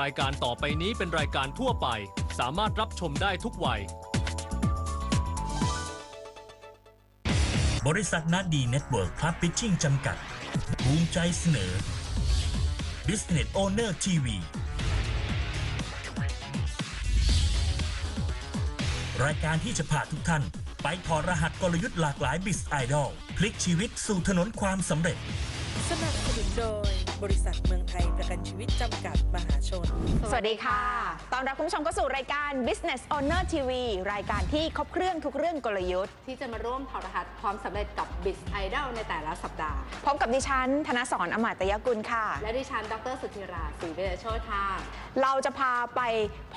รายการต่อไปนี้เป็นรายการทั่วไป สามารถรับชมได้ทุกวัย บริษัทนาดีเน็ตเวิร์กพลับพิชชิ่งจำกัดภูมิใจเสนอ Business Owner TV รายการที่จะพาทุกท่าน ไปถอดรหัสกลยุทธ์หลากหลายบิสไอดอลพลิกชีวิตสู่ถนนความสำเร็จ สนับสนุนโดย บริษัทเมืองไทยประกันชีวิตจำกัดมหาชน สวัสดีค่ะ ตอนรับคุณผู้ชมเข้าสู่รายการ Business Owner TV รายการที่ครบเครื่องทุกเรื่องกลยุทธ์ ที่จะมาร่วมถอดรหัสความสำเร็จกับ b i z Idol ในแต่ละสัปดาห์ พบกับดิฉัน ธนสรอมาตยกุลค่ะ และดิฉัน ดรสุธิราศรีเวชโชติค่ะ เราจะพาไป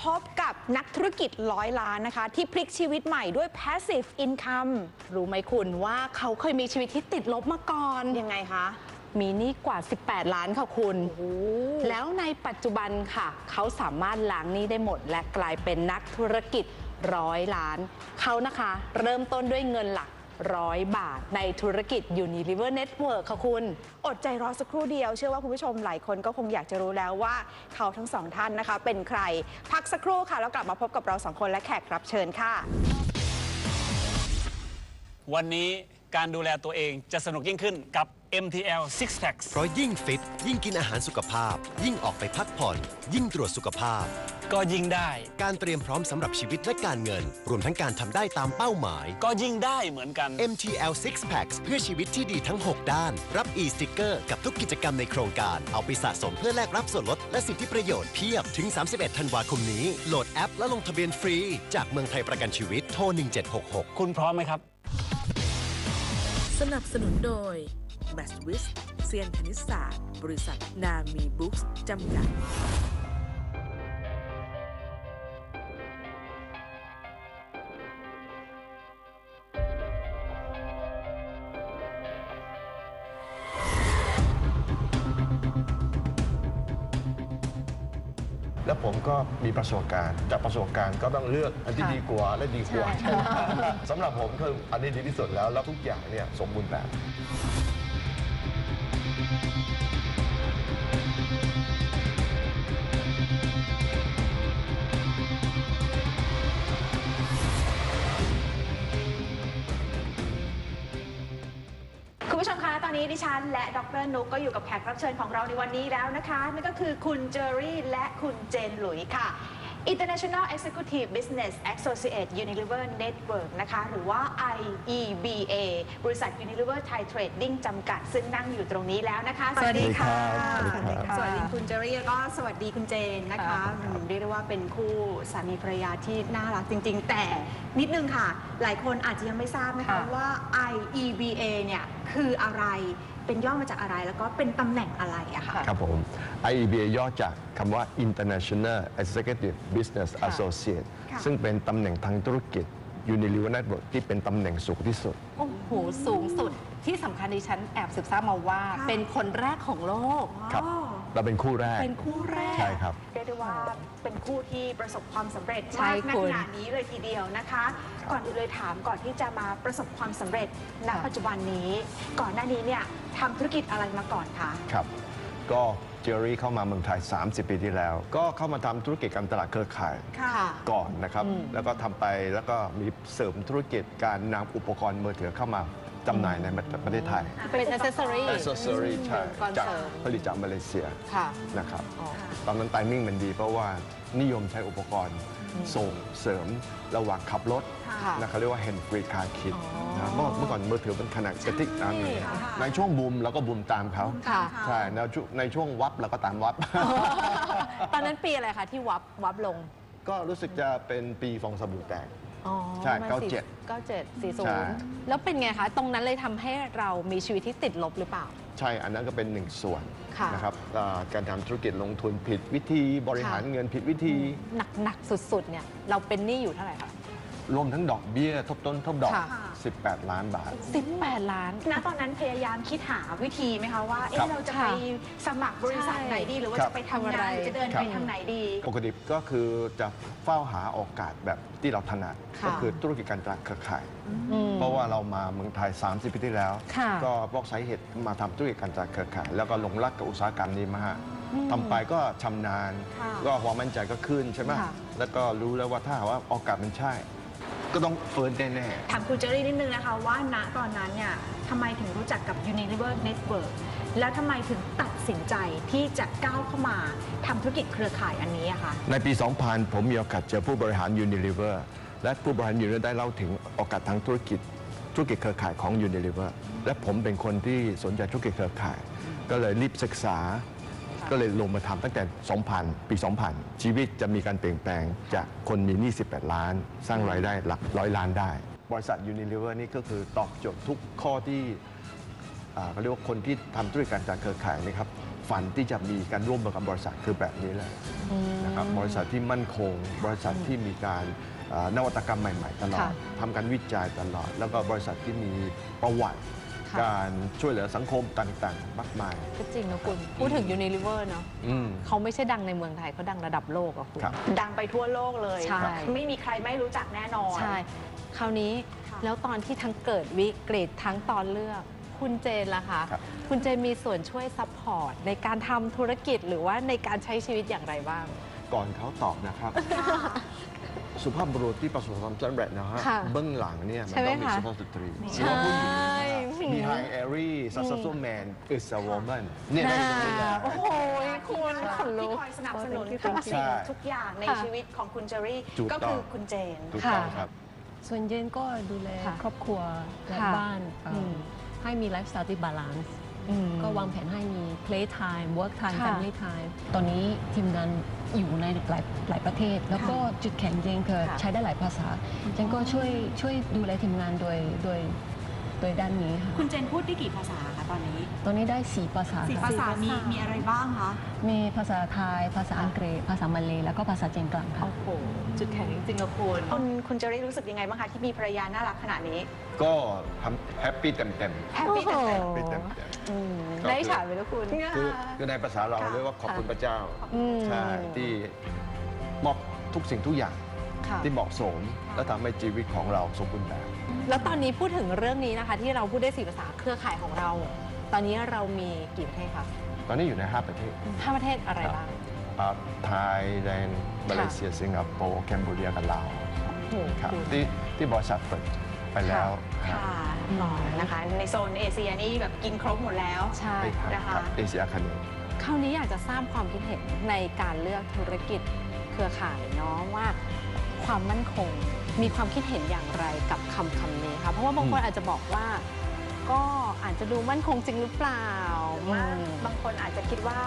พบกับนักธุรกิจร้อยล้านนะคะ ที่พลิกชีวิตใหม่ด้วย Passive Income รู้ไหมคุณว่าเขาเคยมีชีวิตที่ติดลบมาก่อน ยังไงคะ มีหนี้กว่า 18 ล้านค่ะคุณโอ้โหแล้วในปัจจุบันค่ะ เขาสามารถล้างหนี้ได้หมด และกลายเป็นนักธุรกิจร้อยล้าน เขานะคะ เริ่มต้นด้วยเงินหลักร้อยบาทในธุรกิจ Unilever Network ค่ะคุณ อดใจรอสักครู่เดียว เชื่อว่าคุณผู้ชมหลายคนก็คงอยากจะรู้แล้วว่าเขาทั้งสองท่านนะคะ เป็นใคร พักสักครู่ค่ะ แล้วกลับมาพบกับเราสองคนและแขกรับเชิญค่ะ วันนี้ การดูแลตัวเองจะสนุกยิ่งขึ้นกับ MTL Six Packs เพราะยิ่งฟิต ยิ่งกินอาหารสุขภาพ ยิ่งออกไปพักผ่อน ยิ่งตรวจสุขภาพ ก็ยิ่งได้ การเตรียมพร้อมสำหรับชีวิตและการเงิน รวมทั้งการทำได้ตามเป้าหมาย ก็ยิ่งได้เหมือนกัน MTL Six Packs เพื่อชีวิตที่ดีทั้ง 6 ด้าน รับ e-sticker กับทุกกิจกรรมในโครงการ เอาไปสะสมเพื่อแลกรับส่วนลดและสิทธิประโยชน์เพียบถึง 31 ธันวาคมนี้ โหลดแอป และลงทะเบียนฟรี จากเมืองไทยประกันชีวิตโทร1766 คุณพร้อมไหมครับส นับสนุนโดย m a t w i s เซียนคณิตศาสตร์ บริษัทนามีบุ๊กส์จำกัด แล้วผมก็มีประสบการณ์ จากประสบการณ์ก็ต้องเลือกอันที่ค่ะดีกว่าและดีกว่าใช่สำหรับผมคืออันนี้ดีที่สุดแล้ว แล้วทุกอย่างเนี่ยสมบูรณ์แบบ ดิฉันและดรนุกก็อยู่กับแขกรับเชิญของเราในวันนี้แล้วนะคะ นั่นก็คือคุณเจอรี่และคุณเจนหลุยค่ะ International Executive Business Associate Unilever Network นะคะ หรือว่า IEBA บริษัท Unilever Thai Trading จำกัด ซึ่งนั่งอยู่ตรงนี้แล้วนะคะ สวัสดีค่ะ สวัสดีค่ะสวัสดีคุณเจอรี่แล้วก็สวัสดีคุณเจนนะคะค่ะอืมเรียกได้ว่าเป็นคู่สามีภรรยาที่น่ารักจริง ๆ แต่นิดนึงค่ะ หลายคนอาจจะยังไม่ทราบนะคะค่ะว่า IEBA เนี่ย คืออะไรเป็นย่อมาจากอะไรแล้วก็เป็นตำแหน่งอะไรอะค่ะ ครับผม IEBA ย่อจากคำว่า International Executive Business ค่ะ Associate ค่ะ ซึ่งเป็นตำแหน่งทางธุรกิจ Unilever Network ที่เป็นตำแหน่งสูงที่สุด โอ้โห สูงสุดที่สำคัญดิฉันแอบสืบทราบมาว่า ค่ะ เป็นคนแรกของโลก ครับ เราเป็นคู่แรก เป็นคู่แรกใช่ครับ เรียกได้ว่าเป็นคู่ที่ประสบความสำเร็จใช่มากในคุขณนาดนี้เลยทีเดียวนะคะ ก่อนอื่นเลยถามก่อนที่จะมาประสบความสำเร็จณค่ะปัจจุบันนี้ ก่อนหน้านี้เนี่ยทำธุรกิจอะไรมาก่อนคะ ครับก็เจอรี่เข้ามาเมืองไทย 30 ปีที่แล้ว ก็เข้ามาทำธุรกิจการตลาดเครือข่ายค่ะ ก่อนนะครับอืมแล้วก็ทำไปแล้วก็มีเสริมธุรกิจการนำอุปกรณ์มือถือเข้ามา จำหน่ายในประเทศไทยเป็น accessory accessory ใช่ก่อนจากเสริม ผลิตจากมาเลเซียค่ะ นะครับอ๋อ ตอนนั้นไทมิ่งมันดีเพราะว่านิยมใช้อุปกรณ์ส่งเสริมระหว่างขับรถค่ะ นะครับเรียกว่า hand free car kit อ๋อนะเมื่อเมื่อก่อนมือถือเป็นขนาดกระติกน้ำอย่างเงี้ยค่ะในช่วงบูมเราก็บูมตามเขาค่ะ ใช่ในช่วงในช่วงวับเราก็ตามวับ ตอนนั้นปีอะไรคะที่วับวับลง ก็รู้สึกจะเป็นปีฟองสบู่แตก อ๋อใช่ประมณเก้าเจ็ดเก้าเจ็ดสี่ศูใช่นย์แล้วเป็นไงคะ ตรงนั้นเลยทำให้เรามีชีวิตที่ติดลบหรือเปล่า ใช่ อันนั้นก็เป็นหนึ่งส่วนค่ะ นะครับอ่าการทำธุรกิจลงทุนผิดวิธีบริหารค่ะเงินผิดวิธี หนักๆสุดๆเนี่ยเราเป็นหนี้อยู่เท่าไหร่คะ รวมทั้งดอกเบี้ยทบต้นทบดอก ค่ะ 18 ล้านบาท 18 ล้าน ณตอนนั้นพยายามคิดหาวิธีไหมคะว่า ครัเอ๊ะบเราจะค่ะไปสมัครบริษัทใช่ไหนดีหรือว่าครับ จะไปทำทำอะไรงานหรือจะเดินครัไปบทางไหนดี ปกติก็คือจะเฝ้าหาโอกาสแบบที่เราถนัดค่ะ ก็คือธุรกิจการตลาดเครือข่าย อืม เพราะว่าเรามาเมืองไทย 30 ปีที่แล้ว ค่ะ ก็พวกสาเหตุมาทำธุรกิจการตลาดเครือข่าย แล้วก็หลงรักกับอุตสาหกรรมนี้มากทำไปก็ชำนาญ ค่ะ ก็ความมั่นใจก็ขึ้นใช่ไหมค่ะ แล้วก็รู้แล้วว่าถ้าหากว่าโอกาสมันใช่ ก็ต้องเฟิร์นแน่ๆถามคุณเจอรี่นิดนึงนะคะว่าณตอนนั้นเนี่ยทำไมถึงรู้จักกับ Unilever Network แล้วทำไมถึงตัดสินใจที่จะก้าวเข้ามาทำธุรกิจเครือข่ายอันนี้อะคะในปี 2000 ผมมีโอกาสเจอผู้บริหาร Unilever และผู้บริหาร Unilever ได้เล่าถึงโอกาสทางธุรกิจ ธุรกิจเครือข่ายของ Unilever และผมเป็นคนที่สนใจธุรกิจเครือข่าย ก็เลยรีบศึกษา ก็เลยลงมาทำตั้งแต่ 2000 ปี 2000 ชีวิตจะมีการเปลี่ยนแปลงจากคนมีหนี้ 18 ล้าน สร้างรายได้หลักร้อยล้านได้ บริษัท Unilever นี่ก็คือตอบโจทย์ทุกข้อที่อ่าเขาเรียกว่าคนที่ทำธุรกิจการเครือข่ายนะครับฝันที่จะมีการร่วมมือกับบริษัทคือแบบนี้เลยนะครับบริษัทที่มั่นคง บริษัทที่มีการอ่านวัตกรรมใหม่ ๆ ตลอดค่ะทำการวิจัยตลอด แล้วก็บริษัทที่มีประวัติค่ะ การช่วยเหลือสังคมต่างๆ มากมาย ก็จริงนะคุณ พูดถึง Unilever เนาะอืม เขาไม่ใช่ดังในเมืองไทยเขาดังระดับโลกอะคุณ ครับ ดังไปทั่วโลกเลย ใช่ ไม่มีใครไม่รู้จักแน่นอน ใช่ คราวนี้ค่ะ แล้วตอนที่ทั้งเกิดวิกฤตทั้งตอนเลือก คุณเจนล่ะคะ ครับ คุณเจนมีส่วนช่วยซัพพอร์ตในการทำธุรกิจหรือว่าในการใช้ชีวิตอย่างไรบ้าง ก่อนเขาตอบนะครับ สุภาพบุรุษที่ประสบความสำเร็จนะฮะ ค่ะเบื้องหลังเนี่ย มันใช่ไหมต้องมีคะสุภาพสตรีใช่หรือว่าผู้หญิงมีไฮแอรีซัสซัสแมนอิส a woman เนี่ยได้ตรงนี้ได้โอ้โห คุณขนลุที่ก คอยสนับสนุนทุกสิ่งทุกอย่างในค่ะชีวิตของคุณเจอรี่ ถูกก็ต้องคือคุณเจน ถูกต้องครับ ส่วนเย็นก็ดูแลค่ะครอบครัวและค่ะบ้านเอ่ออม ให้มีไลฟ์สไตล์ที่บาลานซ์อืม ก็วางแผนให้มี play time work time ค่ะ family time ตอนนี้ทีมงานอยู่ในหลายหลายประเทศ แล้วก็จุดแข็งเจนคือค่ะใช้ได้หลายภาษาเจนก็ช่วยช่วยดูแลทีมงานโดยโดยโดยด้านนี้ค่ะ คุณเจนพูดได้กี่ภาษา คะตอนนี้ ตอนนี้ได้สี่ภาษาสี่ค่ะภาษามีมีอะไรบ้างคะมีภาษาไทย ภาษาอังกฤษ ภาษามาเลยแล้วก็ภาษาจีนกลางค่ะ โอ้โหจุดแข็งจริงๆนะคุณคุณคุณเจอรี่รู้สึกยังไงบ้างคะที่มีภรรยาน่ารักขนาดนี้ก็ทำแฮปปี้เต็มๆแฮปปี้เต็มโอ้แฮโหปปี้เต็มอืมก็คือ ได้ฉายไปแล้วคุณๆคือคือในภาษาเราค่ะเรียกว่าขอบคุณพระเจ้า อืม ใช่ที่มอบทุกสิ่งทุกอย่างค่ะ ที่เหมาะสม และทำให้ชีวิตของเราสมบูรณ์แบบ แล้วตอนนี้พูดถึงเรื่องนี้นะคะ ที่เราพูดได้สี่ภาษาเครือข่ายของเรา ตอนนี้เรามีกี่ประเทศคะตอนนี้อยู่ใน 5 ประเทศห้าประเทศอะไรบ้างอ่าไทยแลนด์มาเลเซียสิงคโปร์แคนเบเรียกับลาวโอ้โหครับคุณที่ที่บริษัทเปิดไปแล้วครับค่ะต่อนะคะ ในโซนเอเชียนี่แบบกินครบหมดแล้ว ใช่ ไปครับนะคะ ครับเอเชียคาเนคราวนี้อยากจะทราบความคิดเห็นในการเลือกธุรกิจเครือข่ายเนาะว่าความมั่นคง มีความคิดเห็นอย่างไรกับคำคำนี้คะเพราะว่าบางคนอาจจะบอกว่า ก็อาจจะดูมั่นคงจริงหรือเปล่าหรือว่าอืมบางคนอาจจะคิดว่า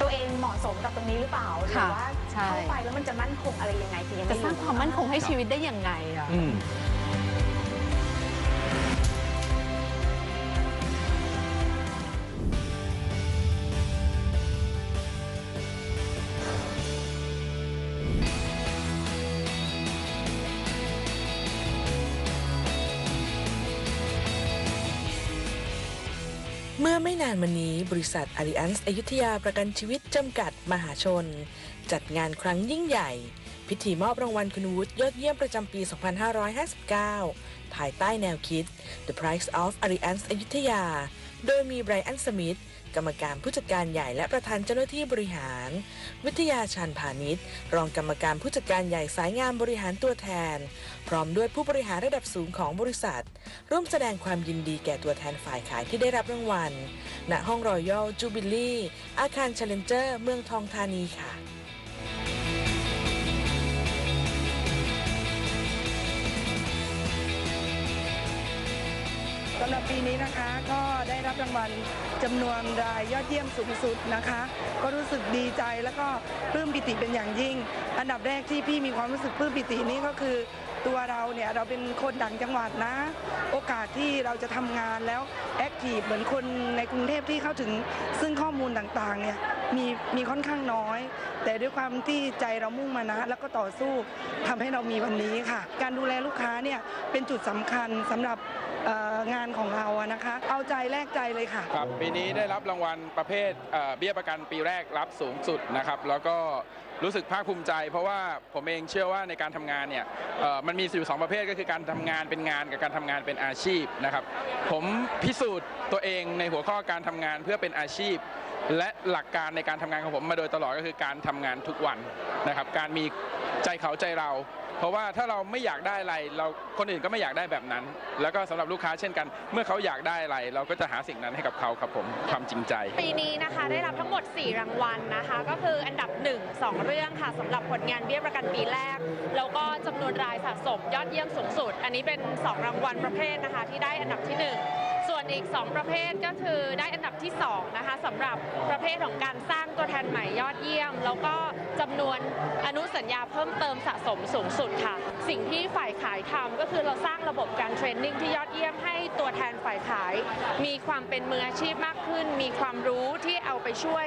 ตัวเองเหมาะสมกับตรงนี้หรือเปล่าหรือค่ะว่าใช่เข้าไปแล้วมันจะมั่นคงอะไรยังไงคือยังจะไม่สร้างความมั่นคงให้ชีวิตได้ยังไงอะ ไม่นานมานี้บริษัทอาริอันส์อยุธยาประกันชีวิตจำกัดมหาชน จัดงานครั้งยิ่งใหญ่ พิธีมอบรางวัลคุณวุฒิยอดเยี่ยมประจำปี 2559 ภายใต้แนวคิด The Price of Allianz อยุธยา โดยมีไบรอันสมิธ กรรมการผู้จัดการใหญ่และประธานเจ้าหน้าที่บริหาร วิทยาชันพาณิชย์ รองกรรมการผู้จัดการใหญ่สายงานบริหารตัวแทน พร้อมด้วยผู้บริหารระดับสูงของบริษัท ร่วมแสดงความยินดีแก่ตัวแทนฝ่ายขายที่ได้รับรางวัลณห้องรอยัลจูบิลี่อาคารเชลเลนเจอร์ เมืองทองธานีค่ะ สำหรับปีนี้นะคะก็ได้รับรางวัลจำนวนรายยอดเยี่ยมสูงสุดนะคะ ก็รู้สึกดีใจแล้วก็ปลื้มปิติเป็นอย่างยิ่ง อันดับแรกที่พี่มีความรู้สึกปลื้มปิตินี้ก็คือ ตัวเราเนี่ยเราเป็นคนต่างจังหวัดนะ โอกาสที่เราจะทำงานแล้วแอคทีฟเหมือนคนในกรุงเทพที่เข้าถึงซึ่งข้อมูลต่างๆเนี่ยมีมีค่อนข้างน้อย แต่ด้วยความที่ใจเรามุ่งมานะ แล้วก็ต่อสู้ทำให้เรามีวันนี้ค่ะ การดูแลลูกค้าเนี่ยเป็นจุดสำคัญสำหรับ งานของเราอะนะคะ เอาใจแลกใจเลยค่ะ ครับปีนี้ได้รับรางวัลประเภทเบี้ยประกันปีแรกรับสูงสุดนะครับ แล้วก็รู้สึกภาคภูมิใจ เพราะว่าผมเองเชื่อว่าในการทำงานเนี่ยมันมีอยู่สองประเภทก็คือการทำงานเป็นงานกับการทำงานเป็นอาชีพนะครับ ผมพิสูจน์ตัวเองในหัวข้อการทำงานเพื่อเป็นอาชีพ และหลักการในการทำงานของผมมาโดยตลอดก็คือการทำงานทุกวันนะครับ การมีใจเขาใจเรา เพราะว่าถ้าเราไม่อยากได้อะไร เราคนอื่นก็ไม่อยากได้แบบนั้น แล้วก็สำหรับลูกค้าเช่นกัน เมื่อเขาอยากได้อะไร เราก็จะหาสิ่งนั้นให้กับเขาครับผมความจริงใจ ปีนี้นะคะได้รับทั้งหมด 4 รางวัลนะคะ ก็คืออันดับ 1 2 เรื่องค่ะสำหรับผลงานเบี้ยประกันปีแรก แล้วก็จำนวนรายสะสมยอดเยี่ยมสูงสุด อันนี้เป็น 2 รางวัลประเภทนะคะ ที่ได้อันดับที่1ส่วน อีก 2 ประเภทก็คือได้อันดับที่ 2 นะคะสำหรับประเภทของการสร้างตัวแทนใหม่ยอดเยี่ยม แล้วก็จำนวนอนุสัญญาเพิ่มเติมสะสมสูงสุดค่ะ สิ่งที่ฝ่ายขายทำก็คือเราสร้าง ระบบการเทรนนิ่งที่ยอดเยี่ยมให้ตัวแทนฝ่ายขาย มีความเป็นมืออาชีพมากขึ้น มีความรู้ที่เอาไปช่วย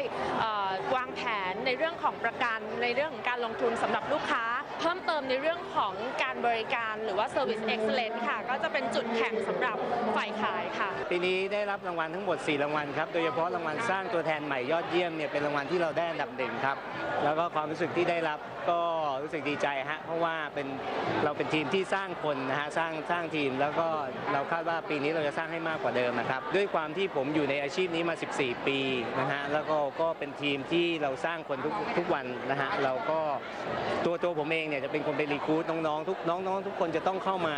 วางแผนในเรื่องของประกันในเรื่องของการลงทุนสำหรับลูกค้า เพิ่มเติมในเรื่องของการบริการหรือว่า Service Excellence ค่ะ ก็จะเป็นจุดแข็งสำหรับฝ่ายขายค่ะ ปีนี้ได้รับรางวัลทั้งหมด 4 รางวัลครับ โดยเฉพาะรางวัลสร้างตัวแทนใหม่ยอดเยี่ยมเนี่ยเป็นรางวัลที่เราได้อันดับหนึ่งครับ แล้วก็ความรู้สึกที่ได้รับก็รู้สึกดีใจฮะเพราะว่าเป็นเราเป็นทีมที่สร้างคนนะฮะสร้างสร้างทีม แล้วก็เราคาดว่าปีนี้เราจะสร้างให้มากกว่าเดิมนะครับ ด้วยความที่ผมอยู่ในอาชีพนี้มา 14 ปีนะฮะแล้วก็ก็เป็นทีมที่เราสร้างคนทุกทุกวันนะฮะเราก็ตัวตัวผมเองเนี่ยจะเป็นคนไปรีคูดน้องๆทุกน้องๆทุกคนจะต้องเข้ามา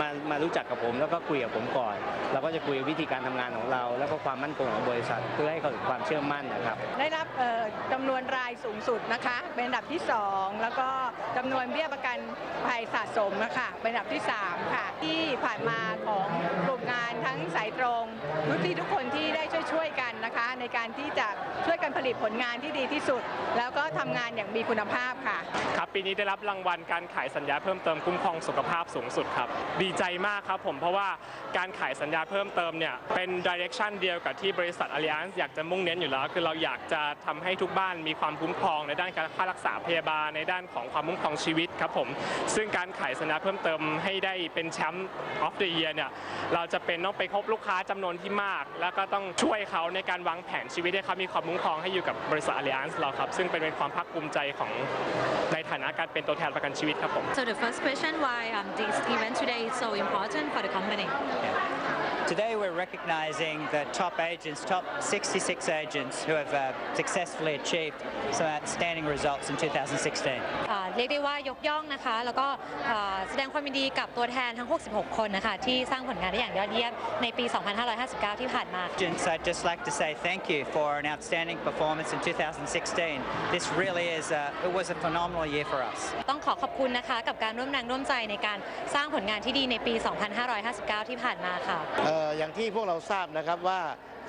มามารู้จักกับผม แล้วก็คุยกับผมก่อน เราก็จะคุยวิธีการทำงานของเรา แล้วก็ความมั่นคงของบริษัท เพื่อให้เขาถึงความเชื่อมั่นนะครับได้รับเอ่อจำนวนรายสูงสุดนะคะ เป็นอันดับที่ 2 แล้วก็จำนวนเบี้ยประกันภัยสะสมนะคะเป็นอันดับที่ 3 ค่ะที่ผ่านมาของกลุ่มงานทั้งสายตรงทุกที่ทุกคนที่ ช่วยกันนะคะ ในการที่จะช่วยกันผลิตผลงานที่ดีที่สุด แล้วก็ทำงานอย่างมีคุณภาพค่ะ ครับปีนี้ได้รับรางวัลการขายสัญญาเพิ่มเติมคุ้มครองสุขภาพสูงสุดครับ ดีใจมากครับผมเพราะว่าการขายสัญญาเพิ่มเติมเนี่ยเป็นดิเรกชันเดียวกับที่บริษัท Allianz อยากจะมุ่งเน้นอยู่แล้ว คือเราอยากจะทำให้ทุกบ้านมีความคุ้มครองในด้านการค่ารักษาพยาบาลในด้านของความคุ้มครองชีวิตครับผมซึ่งการขายสัญญาเพิ่มเติมให้ได้เป็นแชมป์ออฟเดอะเยียร์เนี่ยเราจะเป็นต้องไปพบลูกค้าจำนวนที่มาก แล้วก็ต้องช่วยเขาในการวางแผนชีวิตให้เขามีความคุ้มครองให้อยู่กับบริษัท Allianz เราครับ ซึ่งเป็นความภาคภูมิใจของในฐานะการเป็นตัวแทนประกันชีวิตครับผม So the first question, why um, this event today is so important for the company? Today we're recognizing the top agents, top 66 agents who have uh, successfully achieved some outstanding results in 2016. อ่าเรียกได้ว่ายกย่องนะคะ แล้วก็อ่าแสดงความยินดีกับตัวแทนทั้ง 66 คนนะคะ ที่สร้างผลงานได้อย่างยอดเยี่ยมในปี 2559 ที่ผ่านมา Agents, I'd just like to say thank you for an outstanding performance in 2016. This really is, uh, it was a phenomenal year for us. ต้องขอขอบคุณนะคะ กับการร่วมแรงร่วมใจในการสร้างผลงานที่ดีในปี 2559 ที่ผ่านมาค่ะ เอ่ อย่างที่พวกเราทราบนะครับว่า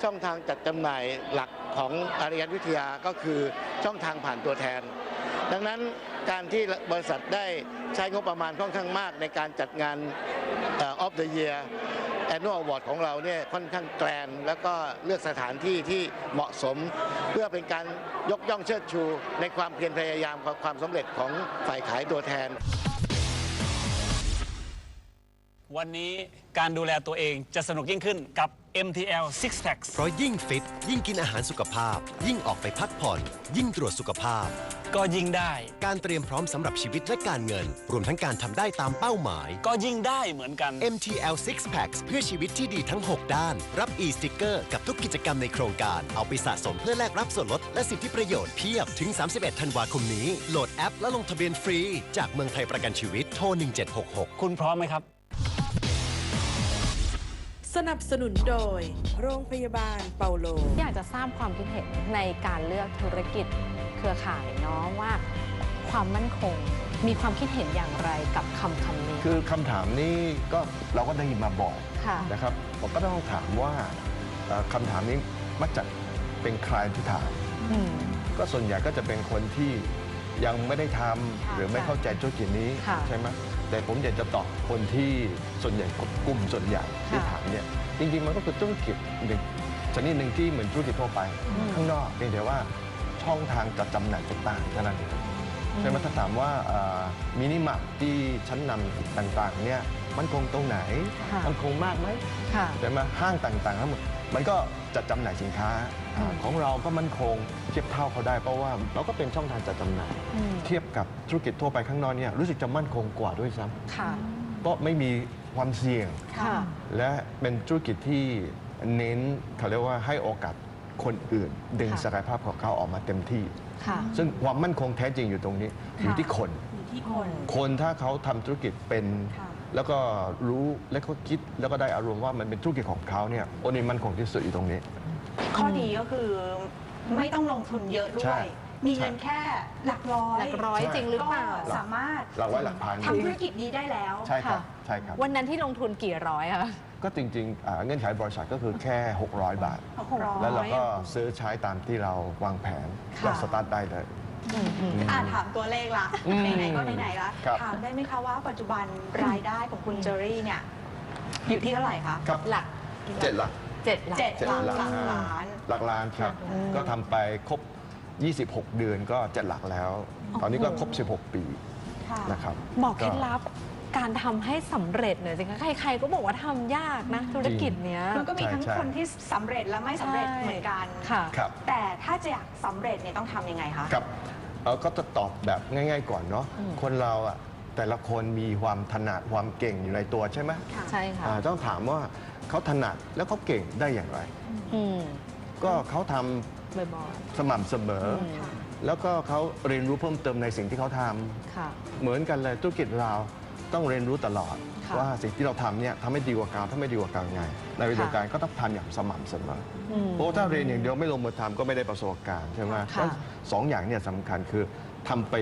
ช่องทางจัดจำหน่ายหลักของอารยันวิทยาก็คือช่องทางผ่านตัวแทน ดังนั้นการที่บริษัทได้ใช้งบประมาณค่อนข้างมากในการจัดงานออฟเดอะเยียร์แอนน a อ Award ของเราเนี่ยค่อนข้างแกรนแล้วก็เลือกสถานที่ที่เหมาะสม เพื่อเป็นการยกย่องเชิดชู ในความเพียรพยายามความสำเร็จของฝ่ายขายตัวแทน วันนี้การดูแลตัวเองจะสนุกยิ่งขึ้นกับ MTL Six Packs เพราะยิ่งฟิต ยิ่งกินอาหารสุขภาพ ยิ่งออกไปพักผ่อน ยิ่งตรวจสุขภาพ ก็ยิ่งได้ การเตรียมพร้อมสำหรับชีวิตและการเงิน รวมทั้งการทำได้ตามเป้าหมาย ก็ยิ่งได้เหมือนกัน MTL Six Packs เพื่อชีวิตที่ดีทั้ง 6 ด้าน รับ e-sticker กับทุกกิจกรรมในโครงการ เอาไปสะสมเพื่อแลกรับส่วนลดและสิทธิประโยชน์เพียบถึง 31 ธันวาคมนี้ โหลดแอป และลงทะเบียนฟรี จากเมืองไทยประกันชีวิตโทร1766 คุณพร้อมไหมครับ สนับสนุนโดย โรงพยาบาลเปาโล อยากจะทราบความคิดเห็นในการเลือกธุรกิจเครือข่ายเนาะว่า ความมั่นคงมีความคิดเห็นอย่างไรกับคำคำนี้ คือคำถามนี้ก็เราก็ได้ยินมาบ่อยค่ะนะครับผมก็ต้องถามว่าเอ่อคำถามนี้มักจะเป็นใครที่ถาม อืมก็ส่วนใหญ่ก็จะเป็นคนที่ ยังไม่ได้ทำค่ะหรือไม่เข้าใจธุรกิจนี้ค่ะใช่ไหมแต่ผมอยากจะตอบคนที่ส่วนใหญ่กลุ่มส่วนใหญ่ที่ค่ะถามเนี่ยจริงๆมันก็คือธุรกิจหนึ่งชนิดหนึ่งที่เหมือนธุรกิจทั่วไปอืมข้างนอกเพียงแต่ว่าช่องทางจัดจำหน่ายต่างๆเท่านั้นเองใช่ไหมถ้าถามว่ามินิมาร์ทที่ชั้นนำต่างๆเนี่ยมันคงตรงไหนค่ะมันคงมากไหมค่ะใช่ไหมห้างต่างๆทั้งหมด มันก็จัดจำหน่ายสินค้าอืมของเราก็มั่นคงเทียบเท่าเขาได้เพราะว่าเราก็เป็นช่องทางจัดจำหน่าย อืมเทียบกับธุรกิจทั่วไปข้างนอกเนี่ยรู้สึกจะมั่นคงกว่าด้วยซ้ค่ะำเพราะไม่มีความเสี่ยง ค่ะ และเป็นธุรกิจที่เน้นเขาเรียกว่าให้โอกาสคนอื่น ดึงค่ะ ศักยภาพของเขาออกมาเต็มที่ ค่ะ ซึ่งความมั่นคงแท้จริงอยู่ตรงนี้อยู่ที่คน อยู่ที่คน คนถ้าเขาทำธุรกิจเป็นค่ะ แล้วก็รู้และเขาคิดแล้วก็ได้อารมณ์ว่ามันเป็นธุรกิจของเขาเนี่ยโอ้นี่มั่นคงที่สุดอยู่ตรงนี้ ข้อดีก็คือไม่ต้องลงทุนเยอะด้ใช่ วย มีเงินแค่หลักร้อยหลักร้อยจริงหรือเปล่า ก็สามารถหลักร้อยหลักพันทำธุรกิจนี้ได้แล้ว ใช่ครับใช่ครับ วันนั้นที่ลงทุนกี่ร้อยคะ ก็จริงๆอ่าเงื่อนไขบริษัทก็คือแค่ 600 บาท 600 แล้วเราก็ซื้อใช้ตามที่เราวางแผนค่ะก็สตาร์ทได้เลย อ่าถามตัวเลขละอืมไหนๆก็ไหนๆละครับ ถามได้ไหมคะว่าปัจจุบันรายได้ของคุณเจอรี่เนี่ย อยู่ที่เท่าไหร่คะครับหลักเจ็ดหลัก เจ็ดหลัก เจ็ดเจ็ดหลักหลักหลักล้าน หลักล้านครับ อืมก็ทำไปครบ 26 เดือนก็เจ็ดหลักแล้ว ตอนนี้ก็ครบ 16 ปีนะครับบอกเคล็ดลับ การทำให้สำเร็จหน่อยสิคะใครๆก็บอกว่าทำยากนะ ธุรกิจเนี้ย มันก็มีทั้งใช่ คนที่สำเร็จและไม่สำเร็จใช่ เหมือนกัน ค่ะ ครับ แต่ถ้าจะอยากสำเร็จเนี่ยต้องทำยังไงคะครับเอ่อก็จะตอบแบบง่าย ๆ ก่อนเนาะอืมคนเราอะแต่ละคนมีความถนัดความเก่งอยู่ในตัวใช่ไหมใช่ค่ะอ่าต้องถามว่าเขาถนัดแล้วเขาเก่งได้อย่างไร อืมก็เขาทบ่อยำสม่ำเสมออม แล้วก็เขาเรียนรู้เพิ่มเติมในสิ่งที่เขาทำ ๆค่ะ เหมือนกันเลยธุรกิจเรา ต้องเรียนรู้ตลอด ค่ะ ว่าสิ่งที่เราทำเนี่ยทำให้ดีกว่าเก่าถ้าไม่ดีกว่าเก่ายังไง ในเวลาเดียวกันก็ต้องทำอย่างสม่ำเสมออืม เพราะถ้าเรียนอย่างเดียวไม่ลงมือทำก็ไม่ได้ประสบการณ์ใช่ไหมค่ะเพราะสองอย่างเนี่ยสำคัญคือทำไป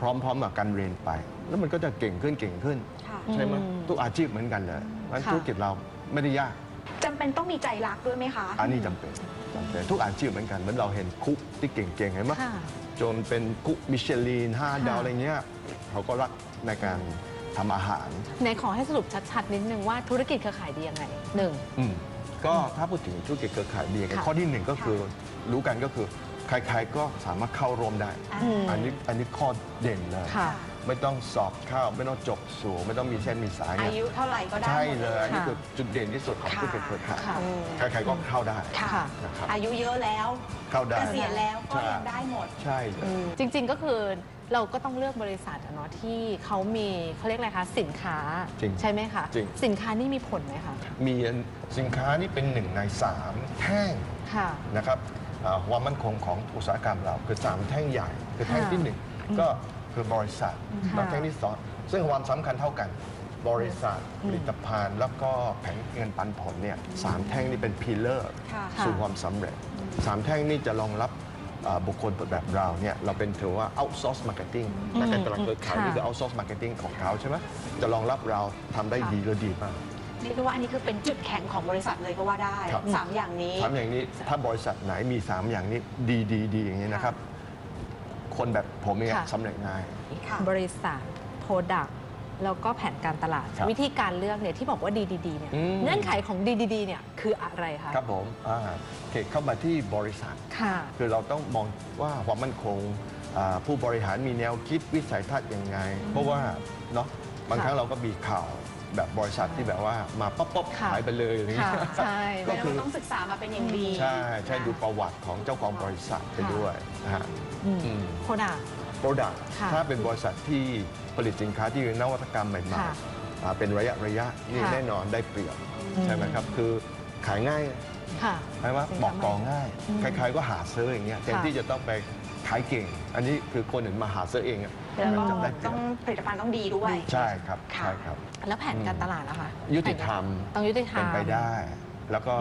พร้อมๆกับการเรียนไป แล้วมันก็จะเก่งขึ้นเก่งขึ้น ค่ะใช่ไหมอืมทุกอาชีพเหมือนกันเลยงั้นค่ะ ธุรกิจเราไม่ได้ยาก จำเป็นต้องมีใจรักด้วยไหมคะ อันนี้จำเป็นจำเป็นทุกอาชีพเหมือนกัน เหมือนเราเห็นคุกที่เก่งๆเห็นไหมค่ะ จนเป็นคุกมิชลินห้าค่ะดาวอะไรเงี้ยเขาก็รักในการ ทำอาหารในขอให้สรุปชัดๆนิดนึงว่าธุรกิจเครือข่ายดียังไงหนึ่ง อืมก็ถ้าพูดถึงธุรกิจเครือข่ายดีกันค่ะ ข้อที่หนึ่งก็คือรู้กันก็คือใครๆก็สามารถเข้าร่วมได้ อืม อันนี้อันนี้ข้อเด่นเลยค่ะ ไม่ต้องสอบเข้าไม่ต้องจบสูงไม่ต้องมีเส้นมีสายอาเนี่ยยุเท่าไหร่ก็ได้ใช่หมด เลยอันนี้ค่ะ คือจุดเด่นที่สุดของค่ะธุรกิจเครือข่ายค่ะ ใครๆก็เข้าได้ค่ะ นะครับอายุเยอะแล้วเข้าได้เกษียณแล้วก็ใช่ยังได้หมด ใช่เลย จริงๆก็คือ เราก็ต้องเลือกบริษัทอะเนาะที่เขามีเขาเรียกอะไรคะสินค้าจริงใช่ไหมคะจริง สินค้านี่มีผลไหมคะมีสินค้านี่เป็นหนึ่งในสามแท่งค่ะ นะครับอ่าความมั่นคงของอุตสาหกรรมเราคือสามแท่งใหญ่คือแท่งที่หนึ่งก็คือบริษัทค่ะ แล้วแท่งที่สองซึ่งความสำคัญเท่ากัน บริษัทผลิตภัณฑ์ แล้วก็แผนเงินปันผลเนี่ยสามแท่งนี้เป็นพิลเลอร์ ค่ะ สู่ความสำเร็จสามแท่งนี้จะรองรับอ่า บุคคลแบบเราเนี่ยเราเป็นถือว่า outsource marketing อืมแต่การตลาดเครือข่ายค่ะนี่คือ outsource marketing ของเขาใช่ไหมจะรองรับเราทำได้ดีหรือดีมาก เรียกได้ว่าอันนี้คือเป็นจุดแข็งของบริษัทเลยก็ว่าได้ครับ สามอย่างนี้ ถามอย่างนี้ถ้าบริษัทไหนมี 3 อย่างนี้ดีดีดีอย่างนี้นะครับ คนแบบผมเนี่ยค่ะ สำเร็จง่ายบริษัท Product แล้วก็แผนการตลาด ครับวิธีการเลือกเนี่ยที่บอกว่า DDD เนี่ยอืม เงื่อนไขของ DDD เนี่ยคืออะไรคะครับผมอ่าโอเคเข้ามาที่บริษัท ค่ะ คือเราต้องมองว่าความมั่นคงอ่าผู้บริหารมีแนวคิดวิสัยทัศน์ยังไง เพราะว่าเนาะบางครั้งเราก็มีข่าว แบบบริษัทที่แบบว่ามาป๊อปป๊อปค่ะหายไปเลยอะไรอย่างเงี้ยค่ะใช่ก็เราคือต้องศึกษามาเป็นอย่างดีใช่ใช่ดูประวัติของเจ้าของบริษัทไปด้วยนะฮะอืมอืม Product Product ค่ะถ้าเป็นบริษัทที่ผลิตสินค้าที่นวัตกรรมใหม่ค่ะๆอ่าเป็นระยะระยะนี่ค่ะแน่นอนได้เปรียบอืม ใช่ไหมครับ คือขายง่ายค่ะ ใช่ไหมสินค้าบอกต่อง่าย อืมใครๆก็หาซื้ออย่างเงี้ยแทนค่ะที่จะต้องไปขายเก่ง อันนี้คือคนอื่นมาหาซื้อเองอะ แล้วก็จะได้เปรีต้ยอบงผลิตภัณฑ์ต้องดีด้วย ใช่ครับใช่ครับ แล้วแผนการตลาดล่ะคะยุติธรรม ต้องยุติธรรมเป็นไปได้ แล้วก็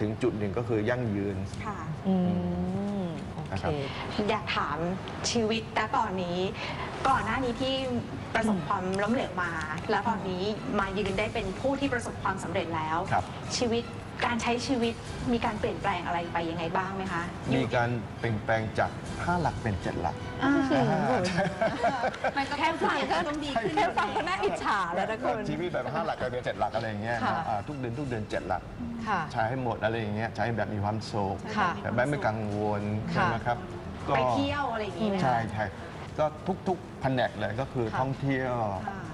ถึงจุดหนึ่งก็คือยั่งยืน ค่ะ อืมโอนะเคครับ อยากถามชีวิตแต่ตอนนี้ ก่อนหน้านี้ที่ประสบความล้มเหลวมา แล้วตอนนี้มายืนได้เป็นผู้ที่ประสบความสำเร็จแล้ว ครับ ชีวิต การใช้ชีวิตมีการเปลี่ยนแปลงอะไรไปยังไงบ้างไหมคะมีการเปลี่ยนแปลงจาก5หลักเป็น7หลัก อ่ามันก็แค่ฟังก็ต้องดีขึ้นแค่ฟังก็น่าอิจฉาแล้วนะคุณชีวิตแบบ5หลักกลายเป็น7หลักอะไรอย่างเงี้ยค่ะนะอ่าทุกเดือนทุกเดือน7หลัก ค่ะ ใช้ให้หมดอะไรอย่างเงี้ยใช้แบบมีความสุขค่ะ แบบไม่กังวลค่ะใช่ไหมครับไปเที่ยวอะไรอย่างงี้ไหมคะ ใช่ใช่ก็ทุกๆแผนกเลยก็คือค่ะท่องเที่ยว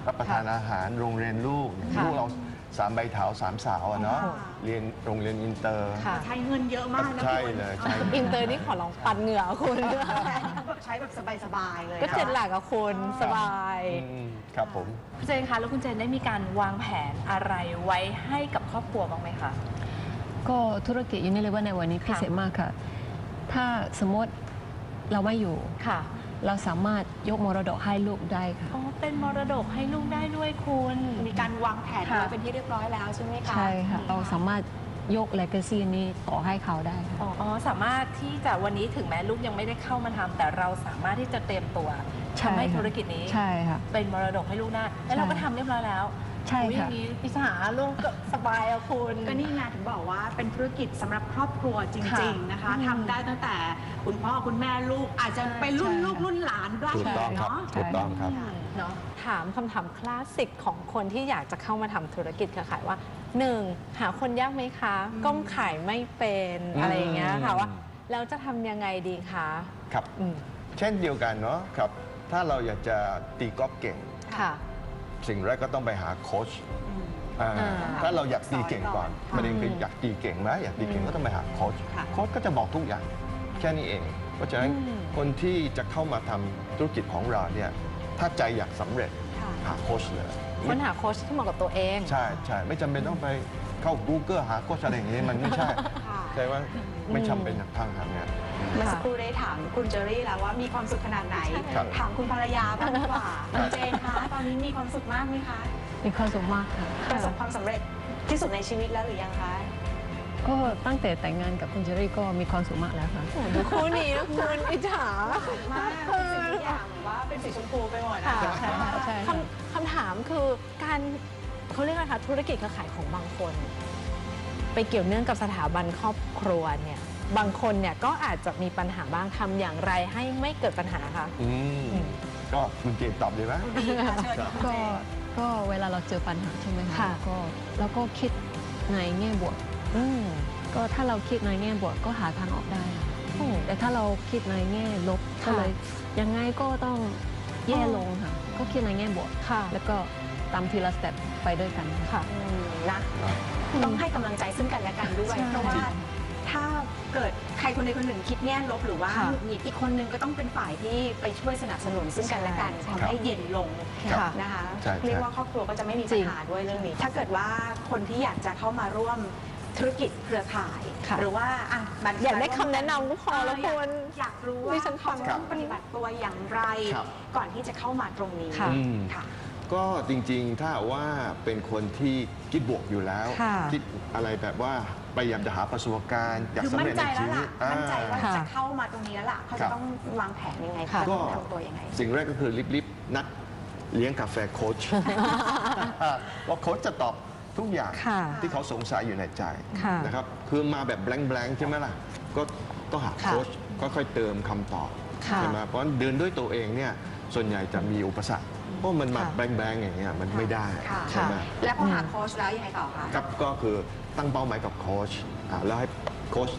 รับประทานอาหารโรงเรียนลูกค่ะลูกเรา สามใบเถาสามสาวอะเนาะค่ะเรียนโรงเรียนอินเตอร์ค่ะ ใช้เงินเยอะมากนะใช่คุณเลยใช่อินเตอร์นี่ขอลองปันเหงื่อคุณแบบใช้แบบสบายๆเลยก็เจ็ดหลักกับคุณสบาย อืมครับผม คุณเจนคะแล้วคุณเจนได้มีการวางแผนอะไรไว้ให้กับครอบครัวบ้างไหมคะ ก็ธุรกิจยูนิเลเวอร์ในวันนี้พิเศษมากค่ะ ถ้าสมมติเราไม่อยู่ ค่ะ เราสามารถยกมรดกให้ลูกได้ค่ะ อ๋อ เป็นมรดกให้ลูกได้ด้วยคุณ มีการวางแผนค่ะไว้เป็นที่เรียบร้อยแล้วใช่ไหมคะใช่ค่ะ เราสามารถยก legacy นี้ต่อให้เขาได้ค่ะ อ๋ออ๋อสามารถที่จะวันนี้ถึงแม้ลูกยังไม่ได้เข้ามาทำแต่เราสามารถที่จะเตรียมตัวใช่ทำให้ค่ะ ธุรกิจนี้ ใช่ค่ะ เป็นมรดกให้ลูกได้แล้วเราก็ทำเรียบร้อยแล้ว ใช่ค่ะอุ๊ยอย่างนี้อิสหาลูกก็สบายอะคุณ ก็นี่ไงถึงบอกว่าเป็นธุรกิจสำหรับครอบครัวจค่ะริง ๆ นะคะอืมทำได้ตั้งแต่คุณพ่อคุณแม่ลูกอาจจะเป็นรุ่นใช่ลูกรุ่นหลานด้วยถูกต้องครับ เนาะ ถูกต้องครับ เนาะถามคำถามคลาสสิกของคนที่อยากจะเข้ามาทำธุรกิจเครือข่ายว่า 1. หาคนยากไหมคะกล้องขายไม่เป็นอืม อะไรอย่างเงี้ยค่ะว่าแล้วจะทำยังไงดีคะครับ อืมเช่นเดียวกันเนาะครับ ถ้าเราอยากจะตีกอล์ฟเก่ง ค่ะ สิ่งแรกก็ต้องไปหาโค้ชอ่าอ่าถ้าเราอยากตีเก่งก่อนค่ะประเด็นคืออยากตีเก่งไหมอยากตีเก่งก็ต้องไปหาโค้ชโค้ชก็จะบอกทุกอย่างแค่นี้เอง เพราะฉะนั้นอืม คนที่จะเข้ามาทำธุรกิจของเราเนี่ยถ้าใจอยากสำเร็จหาโค้ชเลยค้นหาโค้ชที่เหมาะกับตัวเอง ใช่ใช่ไม่จำเป็นต้องไปเข้า Google หาโค้ชอะไรอย่างนี้มันไม่ใช่ใช่ว่าไม่จำเป็นทางทางเนี้ย เมื่อสักครู่ได้ถามคุณเจอรี่แล้วว่ามีความสุขขนาดไหน ครับถามคุณภรรยาบ้างดีกว่าคุณเจนคะตอนนี้มีความสุขมากไหมคะมีความสุขมากค่ะประสบความสำเร็จที่สุดในชีวิตแล้วหรือยังคะ ก็ตั้งแต่แต่งงานกับคุณเจอรี่ก็มีความสุขมากแล้วค่ะดูคู่นี้นะคุณอิจฉามากทุกสิ่งทุกอย่างว่าเป็นสีชมพูไปหมดค่ะอะใช่ใช่คำคำถามคือการเขาเรียกอะไรคะธุรกิจเครือข่ายของบางคน ไปเกี่ยวเนื่องกับสถาบันครอบครัวเนี่ย บางคนเนี่ยก็อาจจะมีปัญหาบ้างทำอย่างไรให้ไม่เกิดปัญหาคะอืมก็คุณเจนตอบดีไหม ก็ก็เวลาเราเจอปัญหาใช่ไหมคะค่ะก็เราก็คิดในแง่บวก อืมก็ถ้าเราคิดในแง่บวกก็หาทางออกได้ค่ะอืมแต่ถ้าเราคิดในแง่ลบค่ะ ก็เลยยังไงก็ต้องแย่ลงค่ะ ก็คิดในแง่บวก ค่ะแล้วก็ตามทีละสเต็ปไปด้วยกันค่ะ ค่ะอืมนะ ต้องให้กำลังใจซึ่งกันและกันด้วย ใช่ เพราะว่า ถ้าเกิดใครคนใดคนหนึ่งคิดแง่ลบหรือว่าค่ะหงุดหงิดอีกคนนึงก็ต้องเป็นฝ่ายที่ไปช่วยสนับสนุนซึ่งกันและกันใช่ทำให้เย็นลงค่ะนะคะใช่ใช่ เรียกว่าครอบครัวก็จะไม่มีจริปัญงหาด้วยเรื่องนี้ ถ้าเกิดว่าคนที่อยากจะเข้ามาร่วมธุรกิจเครือข่าย ค่ะ หรือว่าอะมันอยากได้คำแนะนำก็พอแล้วเออคุณอยากรู้ว่าดิฉันฟัเขางจะต้องปฏิบัติตัวอย่างไร ครับ ก่อนที่จะเข้ามาตรงนี้ค่ะ อืม ค่ะ ก็จริงๆ ถ้าว่าเป็นคนที่คิดบวกอยู่แล้ว ค่ะ คิดอะไรแบบว่า พยายามจะหาประสบการณ์อยากคือสำมั่นเร็จใจในแล้ชีววิล่ะ ตมั่นใจว่าค่ะจะเข้ามาตรงนี้แล้วล่ะ เขาครัจะบ ต้องวางแผนยังไงค่ะก็ทำตัวยังไง สิ่งแรกก็คือรีบๆนัดเลี้ยงกาแฟโค้ช ว่าโค้ชจะตอบทุกอย่างค่ะที่เขาสงสัยอยู่ในใจค่ะ นะครับคือมาแบบแบงค์ๆใช่ไหมล่ะก็ต้องหาค่ะโค้ชค่อยๆเติมคำตอบค่ะ ใช่ไหมเพราะฉะนั้นเดินด้วยตัวเองเนี่ยส่วนใหญ่จะมีอุปสรรค เพราะมันมาค่ะแบงค์ๆอย่างเงี้ยมันไม่ได้ค่ะใช่ไหมแล้วพอหาโค้ชแล้วยังไงต่อคะครับก็คือตั้งเป้าหมายกับโค้ชอ่าแล้วให้โค้ช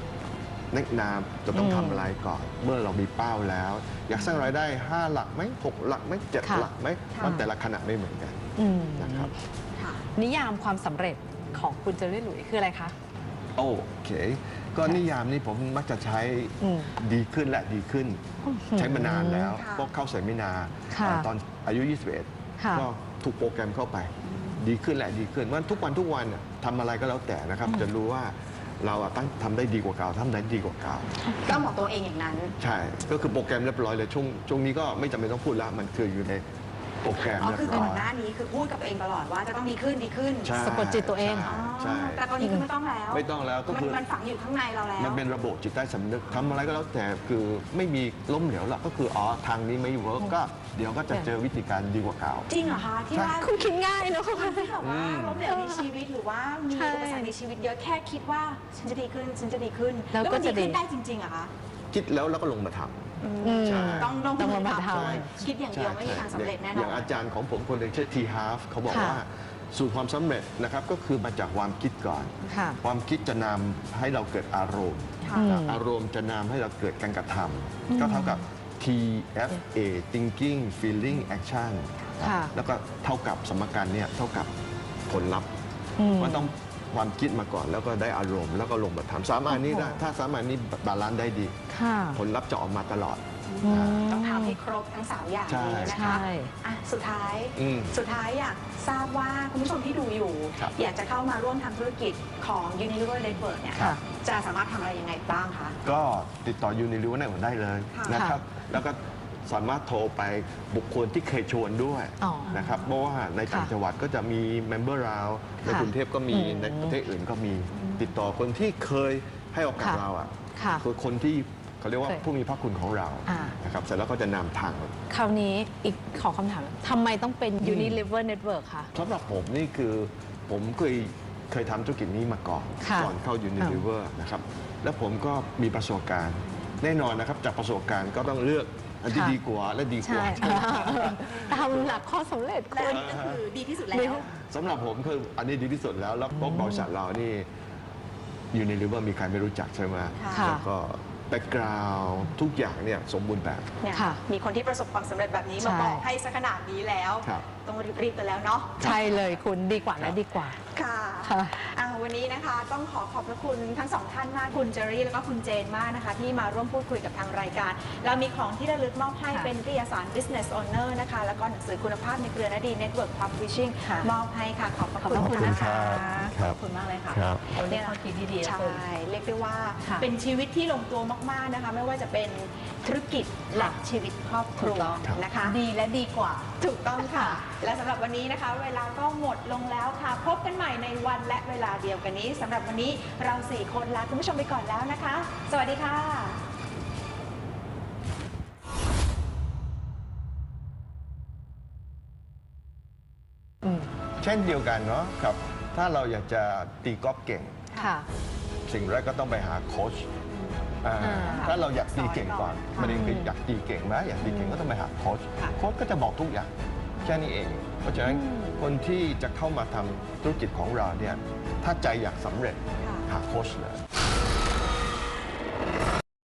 แนะนำจะต้องอืมทำอะไรก่อน เมื่อเรามีเป้าแล้ว อยากสร้างรายได้ 5 หลักไหม6หลักไหมเจ็ดค่ะหลักไหมค่ะมันแต่ละขนาดไม่เหมือนกันอืมนะครับนิยามความสำเร็จของคุณเจอรี่หลุยคืออะไรคะโอเค ก็นิยามนี้ผมมักจะใช้อืมดีขึ้นและดีขึ้นอื้อหือใช้มานานแล้วค่ะ ก็เข้าเซมินาค่ะอ่าตอนอายุ ค่ะ21 ก็ถูกโปรแกรมเข้าไป ดีขึ้นและดีขึ้นวันทุกวันทุกวันน่ะทำอะไรก็แล้วแต่นะครับ จะรู้ว่าเราอะตั้งทำได้ดีกว่าเก่าทำได้ดีกว่าเก่า ก็บอกตัวเองอย่างนั้น ใช่ ก็คือโปรแกรมเรียบร้อยเลยช่วงช่วงนี้ก็ไม่จำเป็นต้องพูดละ มันคืออยู่ใน โปรแกรมอ๋อเรียคือบร้ก่ออนย หน้านี้คือพูดกับตัวเองตลอดว่าจะต้องดีขึ้นดีขึ้นใช่สะกดจิตตัวเองใช่ใช่แต่ตอนนี้คือไม่ต้องแล้วไม่ต้องแล้วก็คือมันมันฝังอยู่ข้างในเราแล้ว มันเป็นระบบจิตใต้สำนึกทำอะไรก็แล้วแต่คือไม่มีล้มเหลวหรอกก็คืออ๋อทางนี้ไม่เวิร์กก็เดี๋ยวก็จะเจอวิธีการดีกว่าเก่า จริงเหรอคะที่ว่าคุณคิดง่ายเนอะคนที่แบบว่าอืมล้มเหลวในชีวิตหรือว่ามีใช่อุปสรรคในชีวิตเยอะแค่คิดว่าฉันจะดีขึ้นฉันจะดีขึ้นแล้วก็มันจะดีขึ้ดีนได้จริงๆเหรอะคะ คิดแล้วแล้วก็ลงมาทำอืม ใช่ ต้องลงต้องมืลองมาทำทำเลยคิดอย่างเดียวไม่มีทางสำเร็จแน่นออย่างนอาจารย์ของผมคนหนึ่งชื่อทีฮาฟเขาบอกค่ะว่าสูตรความสำเร็จนะครับก็คือมาจากความคิดก่อน ค่ะความคิดจะนำให้เราเกิดอารมณ์ค่ะอืมอารมณ์จะนำให้เราเกิดการกระทอืมำก็เท่ากับ TFA thinking feeling action ค่ะ แล้วก็เท่ากับสมการเนี่ยเท่ากับผลลัพธ์ อืม มันต้อง ความคิดมาก่อน แล้วก็ได้อารมณ์แล้วก็ลงมาทำสามอันนี้นะโอ้โหถ้าสามอันนี้บาลานซ์ได้ดี ค่ะ ผลลัพธ์จะออกมาตลอดอืมต้องทำให้ครบทั้งสามอย่างใช่นี้นะใช่คะอะสุดท้ายอืมสุดท้ายอยากทราบว่าคุณผู้ชมที่ดูอยู่ ครับ อยากจะเข้ามาร่วมทำธุรกิจของ Unilever Network เนี่ยครับจะสามารถทำอะไรยังไงบ้างคะ ก็ติดต่อยูนิลิวเนี่ยได้เลยค่ะนะครับ แล้วก็ สามารถโทรไปบุคคลที่เคยชวนด้วยอ๋อนะครับเพราะว่าในต่างค่ะจังหวัดก็จะมีเมมเบอร์เราในค่ะกรุงเทพก็มีอืมในประเทศอื่นก็มีติดต่อคนที่เคยให้โอกาสค่ะเราอะค่ะคือคนที่เขาเรียกว่าเคยผู้มีพระคุณของเราอ่านะครับเสร็จแล้วก็จะนำทาง คราวนี้อีกขอคำถามทำไมต้องเป็น Unilever Network คะ สำหรับผมนี่คือผมเคยเคยทำธุรกิจนี้มาก่อน ค่ะก่อนเข้า Unilever นะครับ แล้วผมก็มีประสบการณ์ แน่นอนนะครับ จากประสบการณ์ก็ต้องเลือก อันที่ค่ะ ดีกว่าและดีกใช่ว่าตามหลักข้อสำเร็จและคุอัณนนี้ก็คือดีที่สุดแล้ว สำหรับผมคืออันนี้ดีที่สุดแล้วแล้วพวกบริษัทเรานี่ Unilever มีใครไม่รู้จักใช่ไหมค่ะ แล้วก็แบ็กกราวทุกอย่างเนี่ยสมบูรณ์แบบ เนี่ยค่ะมีคนที่ประสบความสำเร็จแบบนี้ใช่มาบอกให้สักขนาดนี้แล้ว ครับต้องรีบๆกันแล้วเนาะ ใช่เลยคุณดีกว่าและดีกว่า ค่ะค่ะอ่าวันนี้นะคะต้องขอขอบพระคุณทั้งสองท่านมากคุณเจอรี่แล้วก็คุณเจนมากนะคะ ที่มาร่วมพูดคุยกับทางรายการ เรามีของที่ระลึกมอบให้ค่ะเป็นนิตยสาร Business Owner นะคะ แล้วก็หนังสือคุณภาพในเครือนาดี Network Publishing ค่ะมอบให้ค่ะ ขอบพระขอบคุณพระคุณนะนะคะครัขบอบคุณมากเลยค่ะครับวันนี้ข้อคิดดีๆนะใช่คุณเรียกได้ว่าค่ะเป็นชีวิตที่ลงตัวมากๆนะคะ ไม่ว่าจะเป็นธุรกิจและชีวิตครอบครัวถูกต้องนะคะ ดีและดีกว่า ถูกต้องค่ะ และสำหรับวันนี้นะคะ เวลาก็หมดลงแล้วค่ะ พบกันใหม่ในวันและเวลาเดียวกันนี้สำหรับวันนี้เราสี่คนลาคุณผู้ชมไปก่อนแล้วนะคะ สวัสดีค่ะเช่นเดียวกันเนาะครับ ถ้าเราอยากจะตีกอล์ฟเก่งค่ะสิ่งแรกก็ต้องไปหาโค้ช อ่าอ่าถ้าเราอยากตีเก่งก่อนค่ะประเด็นคืออยากตีเก่งไหมอยากตีเก่งก็ต้องไปหาโค้ชโค้ชก็จะบอกทุกอย่างแค่นี้เอง เพราะฉะนั้นคนที่จะเข้ามาทำธุรกิจของเราเนี่ยถ้าใจอยากสำเร็จหาโค้ชเลย